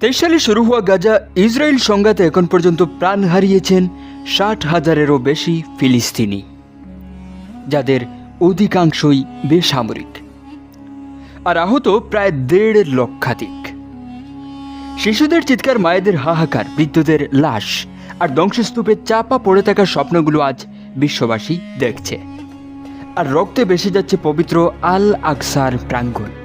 তেইশ সালে শুরু হওয়া গাজা ইসরায়েল সংঘাতে এখন পর্যন্ত প্রাণ হারিয়েছেন ষাট হাজারেরও বেশি ফিলিস্তিনি, যাদের অধিকাংশই বেসামরিক। আর আহত প্রায় দেড় লক্ষাধিক। শিশুদের চিৎকার, মায়েদের হাহাকার, বৃদ্ধদের লাশ আর ধ্বংসস্তূপে চাপা পড়ে থাকা স্বপ্নগুলো আজ বিশ্ববাসী দেখছে। আর রক্তে বেসে যাচ্ছে পবিত্র আল আকসার প্রাঙ্গণ।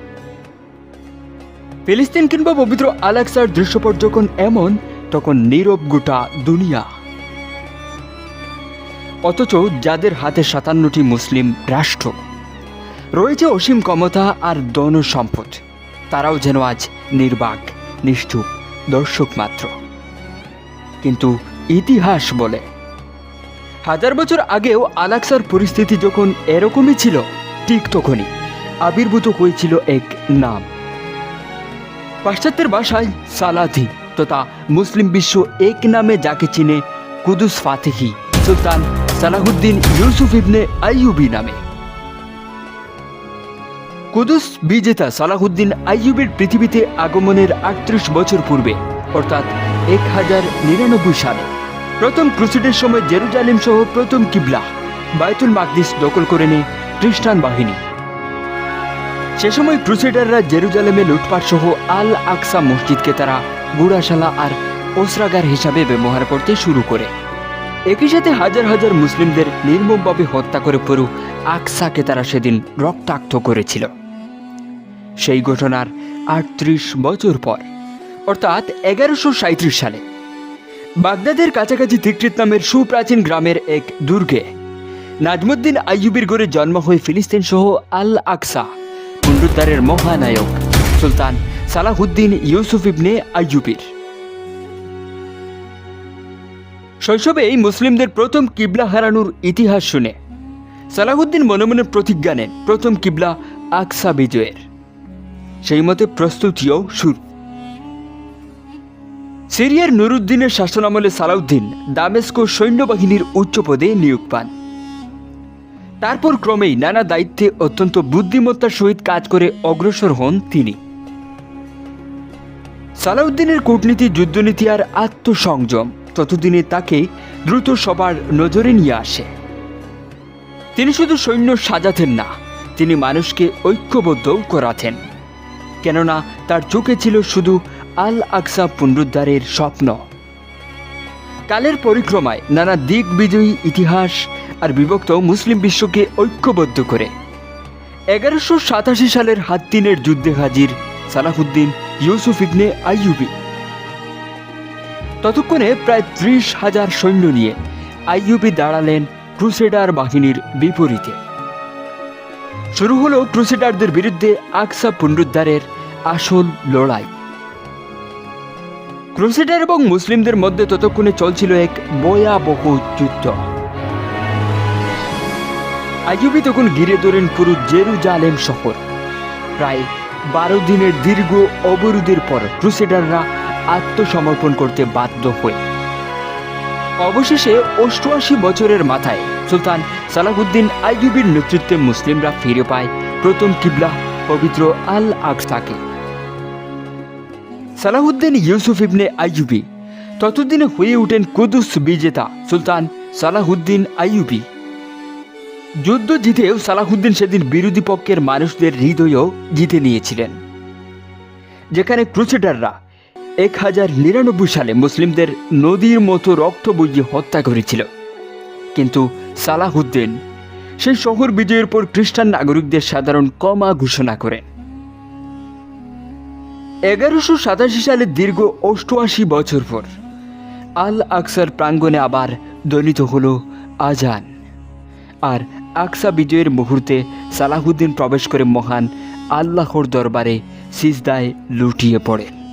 ফিলিস্তিন কিংবা পবিত্র আল আকসার দৃশ্যপট যখন এমন, তখন নীরব গোটা দুনিয়া। অথচ যাদের হাতে সাতান্নটি মুসলিম রাষ্ট্র, রয়েছে অসীম ক্ষমতা আর দন সম্পদ, তারাও যেন আজ নির্বাক নিষ্ঠুপ দর্শক মাত্র। কিন্তু ইতিহাস বলে, হাজার বছর আগেও আলাক্সার পরিস্থিতি যখন এরকমই ছিল, ঠিক তখনই আবির্ভূত হয়েছিল এক নাম। পাশ্চাত্যের ভাষায় সালাথি, তথা মুসলিম বিশ্ব এক নামে যাকে চিনে কুদুস ফাতেহি, সুলতান সালাহুদ্দিন ইউসুফ ইবনে আইয়ুবি নামে। কুদুস বিজেতা সালাহুদ্দিন আইয়ুবের পৃথিবীতে আগমনের আটত্রিশ বছর পূর্বে, অর্থাৎ এক হাজার নিরানব্বই সালে। প্রথম ক্রুসিডের সময় জেরুজালেম সহ প্রথম কিবলা বায়তুল মাকদিস দখল করে নেয় খ্রিস্টান বাহিনী। সে সময় ক্রুসেডাররা জেরুজালেমে লুটপাট সহ আল আকসা মসজিদকে তারা গুড়াশালা আর ওসরাগার হিসাবে ব্যবহার করতে শুরু করে। একই সাথে হাজার হাজার মুসলিমদের নির্মমভাবে হত্যা করে পুরো আকসাকে তারা সেদিন রক্তাক্ত করেছিল। সেই ঘটনার আটত্রিশ বছর পর, অর্থাৎ এগারোশো সাঁত্রিশ সালে, বাগদাদের কাছাকাছি তিকৃত নামের সুপ্রাচীন গ্রামের এক দুর্গে, নাজমুদ্দিন আইয়ুবির গড়ে জন্ম হয়ে ফিলিস্তিন সহ আল আকসা পুনরুদ্ধারের মহানায়ক, সুলতান সালাহুদ্দিন ইউসুফ ইবনে আইয়ুবির। শৈশবেই মুসলিমদের প্রথম কিবলা হারানোর ইতিহাস শুনে সালাহুদ্দিন মনে মনে প্রতিজ্ঞা নেন, প্রথম কিবলা আকসা বিজয়ের। সেই মতে প্রস্তুতিও শুরু। সিরিয়ার নুরুদ্দিনের শাসনামলে সালাউদ্দিন দামেস্কো সৈন্যবাহিনীর উচ্চ পদে নিয়োগ পান। তারপর ক্রমেই নানা দায়িত্বে অত্যন্ত বুদ্ধিমত্তার সহিত কাজ করে অগ্রসর হন তিনি। সালাউদ্দিনের কূটনীতি, যুদ্ধনীতি আর আত্মসংযম ততদিনে তাকে দ্রুত সবার নজরে নিয়ে আসে। তিনি শুধু সৈন্য সাজাতেন না, তিনি মানুষকে ঐক্যবদ্ধও করাতেন। কেননা তার চোখে ছিল শুধু আল আকসা পুনরুদ্ধারের স্বপ্ন। কালের পরিক্রমায় নানা দিক বিজয়ী ইতিহাস বিভক্ত মুসলিম বিশ্বকে ঐক্যবদ্ধ করে। এগারোশো সাতাশি সালের হাত্তিনের যুদ্ধে হাজির সালাহুদ্দিন ইউসুফ ইবনে আইয়ুবি। ততক্ষণে প্রায় ত্রিশ হাজার সৈন্য নিয়ে আইয়ুবি দাঁড়ালেন ক্রুসেডার বাহিনীর বিপরীতে। শুরু হলো ক্রুসেডারদের বিরুদ্ধে আকসা পুনরুদ্ধারের আসল লড়াই। ক্রুসেডার এবং মুসলিমদের মধ্যে ততক্ষণে চলছিল এক ভয়াবহ যুদ্ধ। আইয়ুবি তখন ঘিরে ধরেন পুরো জেরুজালেম শহর প্রায় বারো দিনের দীর্ঘ অবরোধের পর ক্রুসেডাররা আত্মসমর্পণ করতে বাধ্য হয়ে। অবশেষে অষ্টআশি বছরের মাথায় সুলতান সালাহুদ্দিন আইয়ুবির নেতৃত্বে মুসলিমরা ফিরে পায় প্রথম কিবলা পবিত্র আল আকসাকে সালাহুদ্দিন ইউসুফ ইবনে আইয়ুবি ততদিনে হয়ে ওঠেন কুদুস বিজেতা সুলতান সালাহুদ্দিন আইয়ুবি। যুদ্ধ জিতেও সালাহুদ্দিন সেদিন বিরোধী পক্ষের মানুষদের হৃদয়ও জিতে নিয়েছিলেন। যেখানে ক্রুসেডাররা এক হাজার নিরানব্বই সালে মুসলিমদের নদীর মতো রক্ত বইয়ে হত্যা করেছিল। কিন্তু সালাহুদ্দিন সেই শহর বিজয়ের পর খ্রিস্টান নাগরিকদের সাধারণ কমা ঘোষণা করেন। এগারোশো সাতাশি সালে দীর্ঘ অষ্টআশি বছর পর আল আকসার প্রাঙ্গণে আবার দলিত হল আজান। আর আকসা বিজয়ের মুহূর্তে সালাহুদ্দিন প্রবেশ করে মহান আল্লাহর দরবারে সিজদায় লুটিয়ে পড়েন